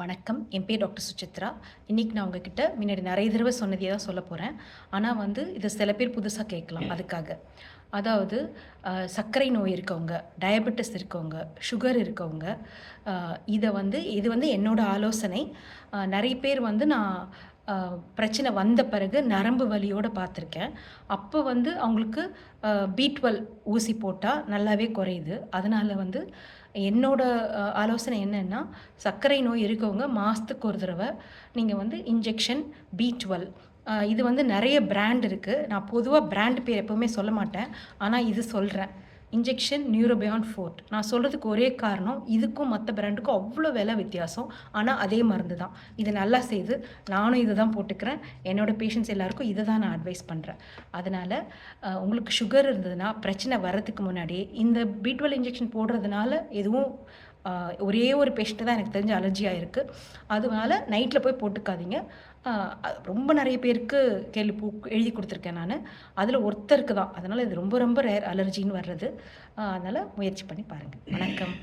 வணக்கம். என் பேர் டாக்டர் சுசித்ரா. இன்றைக்கி நான் உங்ககிட்ட முன்னாடி நிறைய தடவை சொன்னதே தான் சொல்ல போகிறேன் ஆனால் வந்து இதை சில பேர் புதுசாக கேட்கலாம் அதுக்காக. அதாவது சர்க்கரை நோய் இருக்கவங்க டயபெட்டிஸ் இருக்கவங்க சுகர் இருக்கவங்க இதை வந்து இது வந்து என்னோட ஆலோசனை. நிறைய பேர் வந்து நான் பிரச்சனை வந்த பிறகு நரம்பு வலியோடு பார்த்துருக்கேன். அப்போ வந்து அவங்களுக்கு பி டுவெல் ஊசி போட்டால் நல்லாவே குறையுது. அதனால் வந்து என்னோட ஆலோசனை என்னென்னா சர்க்கரை நோய் இருக்கவங்க மாதத்துக்கு ஒரு தடவை நீங்கள் வந்து இன்ஜெக்ஷன் பி டுவெல் இது வந்து நிறைய பிராண்ட் இருக்குது நான் பொதுவாக பிராண்ட் பேர் எப்போவுமே சொல்ல மாட்டேன். ஆனால் இது சொல்கிறேன் இன்ஜெக்ஷன் நியூரோபியான் ஃபோர்ட் நான் சொல்கிறதுக்கு ஒரே காரணம் இதுக்கும் மற்ற பிராண்டுக்கும் அவ்வளோ விலை வித்தியாசம். ஆனால் அதே மருந்து தான். இது நல்லா செய்து நானும் இதை தான் போட்டுக்கிறேன். என்னோட பேஷண்ட்ஸ் எல்லாருக்கும் இதை தான் நான் அட்வைஸ் பண்ணுறேன் அதனால் உங்களுக்கு சுகர் இருந்ததுன்னா பிரச்சனை வர்றதுக்கு முன்னாடியே இந்த பி டுவெல் இன்ஜெக்ஷன் போடுறதுனால எதுவும் ஒரே ஒரு பேஷண்ட்டு தான் எனக்கு தெரிஞ்ச அலர்ஜியாக இருக்குது அதனால நைட்டில் போய் போட்டுக்காதீங்க. ரொம்ப நிறைய பேருக்கு கேள்வி பூ எழுதி கொடுத்துருக்கேன் நான். அதில் ஒருத்தருக்கு தான். அதனால் இது ரொம்ப ரொம்ப ரேர் அலர்ஜின்னு வர்றது. அதனால் முயற்சி பண்ணி பாருங்கள் வணக்கம்.